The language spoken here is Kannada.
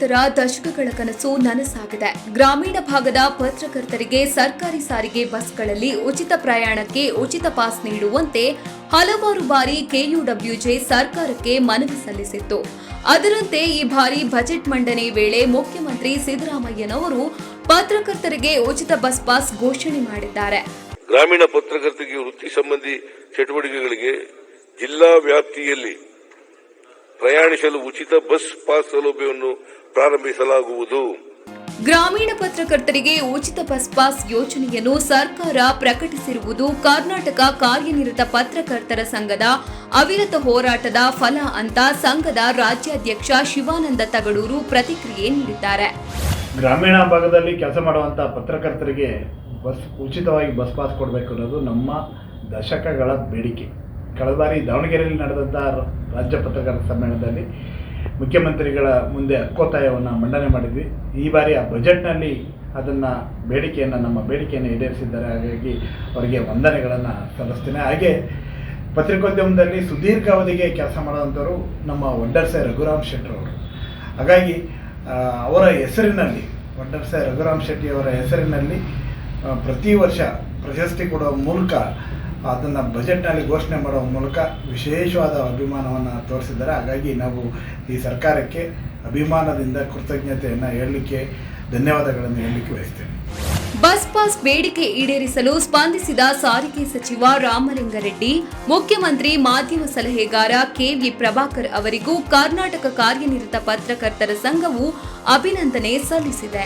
ಪತ್ರಕರ್ತರ ದಶಕಗಳ ಕನಸು ನನಸಾಗಿದೆ. ಗ್ರಾಮೀಣ ಭಾಗದ ಪತ್ರಕರ್ತರಿಗೆ ಸರ್ಕಾರಿ ಸಾರಿಗೆ ಬಸ್ಗಳಲ್ಲಿ ಉಚಿತ ಪ್ರಯಾಣಕ್ಕೆ ಉಚಿತ ಪಾಸ್ ನೀಡುವಂತೆ ಹಲವಾರು ಬಾರಿ ಕೆಯುಡಬ್ಲ್ಯೂಜೆ ಸರ್ಕಾರಕ್ಕೆ ಮನವಿ ಸಲ್ಲಿಸಿತ್ತು. ಅದರಂತೆ ಈ ಬಾರಿ ಬಜೆಟ್ ಮಂಡನೆ ವೇಳೆ ಮುಖ್ಯಮಂತ್ರಿ ಸಿದ್ದರಾಮಯ್ಯನವರು ಪತ್ರಕರ್ತರಿಗೆ ಉಚಿತ ಬಸ್ ಪಾಸ್ ಘೋಷಣೆ ಮಾಡಿದ್ದಾರೆ. ಗ್ರಾಮೀಣ ಪತ್ರಕರ್ತರಿಗೆ ವೃತ್ತಿ ಸಂಬಂಧಿ ಚಟುವಟಿಕೆಗಳಿಗೆ ಜಿಲ್ಲಾ ವ್ಯಾಪ್ತಿಯಲ್ಲಿ ಪ್ರಯಾಣಿಸಲು ಉಚಿತ ಬಸ್ ಪಾಸ್ ಸೌಲಭ್ಯವನ್ನು ಪ್ರಾರಂಭಿಸಲಾಗುವುದು. ಗ್ರಾಮೀಣ ಪತ್ರಕರ್ತರಿಗೆ ಉಚಿತ ಬಸ್ ಪಾಸ್ ಯೋಜನೆಯನ್ನು ಸರ್ಕಾರ ಪ್ರಕಟಿಸಿರುವುದು ಕರ್ನಾಟಕ ಕಾರ್ಯನಿರತ ಪತ್ರಕರ್ತರ ಸಂಘದ ಅವಿರತ ಹೋರಾಟದ ಫಲ ಅಂತ ಸಂಘದ ರಾಜ್ಯಾಧ್ಯಕ್ಷ ಶಿವಾನಂದ ತಗಡೂರು ಪ್ರತಿಕ್ರಿಯೆ ನೀಡಿದ್ದಾರೆ. ಗ್ರಾಮೀಣ ಭಾಗದಲ್ಲಿ ಕೆಲಸ ಮಾಡುವಂಥ ಪತ್ರಕರ್ತರಿಗೆ ಬಸ್ ಉಚಿತವಾಗಿ ಬಸ್ ಪಾಸ್ ಕೊಡಬೇಕು ಅನ್ನೋದು ನಮ್ಮ ದಶಕಗಳ ಬೇಡಿಕೆ. ಕಳೆದ ಬಾರಿ ದಾವಣಗೆರೆಯಲ್ಲಿ ನಡೆದಂಥ ರಾಜ್ಯ ಪತ್ರಕರ್ತರ ಸಮ್ಮೇಳನದಲ್ಲಿ ಮುಖ್ಯಮಂತ್ರಿಗಳ ಮುಂದೆ ಹಕ್ಕೊತ್ತಾಯವನ್ನು ಮಂಡನೆ ಮಾಡಿದ್ವಿ. ಈ ಬಾರಿ ಆ ಬಜೆಟ್ನಲ್ಲಿ ಅದನ್ನು ಬೇಡಿಕೆಯನ್ನು, ನಮ್ಮ ಬೇಡಿಕೆಯನ್ನು ಈಡೇರಿಸಿದ್ದಾರೆ. ಹಾಗಾಗಿ ಅವರಿಗೆ ವಂದನೆಗಳನ್ನು ಸಲ್ಲಿಸ್ತೇನೆ. ಹಾಗೆ ಪತ್ರಿಕೋದ್ಯಮದಲ್ಲಿ ಸುದೀರ್ಘ ಅವಧಿಗೆ ಕೆಲಸ ಮಾಡುವಂಥವರು ನಮ್ಮ ಒಡ್ಡರ್ಸೆ ರಘುರಾಮ್ ಶೆಟ್ಟರ್ ಅವರು. ಹಾಗಾಗಿ ಅವರ ಹೆಸರಿನಲ್ಲಿ ಒಡ್ಡರ್ಸೆ ರಘುರಾಮ್ ಶೆಟ್ಟಿ ಅವರ ಹೆಸರಿನಲ್ಲಿ ಪ್ರತಿ ವರ್ಷ ಪ್ರಶಸ್ತಿ ಕೊಡುವ ಮೂಲಕ ಅದನ್ನು ಬಜೆಟ್ನಲ್ಲಿ ಘೋಷಣೆ ಮಾಡುವ ಮೂಲಕ ವಿಶೇಷವಾದ ಅಭಿಮಾನವನ್ನು ತೋರಿಸಿದ್ದಾರೆ. ಹಾಗಾಗಿ ನಾವು ಈ ಸರ್ಕಾರಕ್ಕೆ ಅಭಿಮಾನದಿಂದ ಕೃತಜ್ಞತೆಯನ್ನು ಹೇಳಲಿಕ್ಕೆ, ಧನ್ಯವಾದಗಳನ್ನು ಹೇಳಲಿಕ್ಕೆ ಬಯಸ್ತೇನೆ. ಬಸ್ ಪಾಸ್ ಬೇಡಿಕೆ ಈಡೇರಿಸಲು ಸ್ಪಂದಿಸಿದ ಸಾರಿಗೆ ಸಚಿವ ರಾಮಲಿಂಗಾರೆಡ್ಡಿ, ಮುಖ್ಯಮಂತ್ರಿ ಮಾಧ್ಯಮ ಸಲಹೆಗಾರ ಕೆವಿ ಪ್ರಭಾಕರ್ ಅವರಿಗೂ ಕರ್ನಾಟಕ ಕಾರ್ಯನಿರತ ಪತ್ರಕರ್ತರ ಸಂಘವು ಅಭಿನಂದನೆ ಸಲ್ಲಿಸಿದೆ.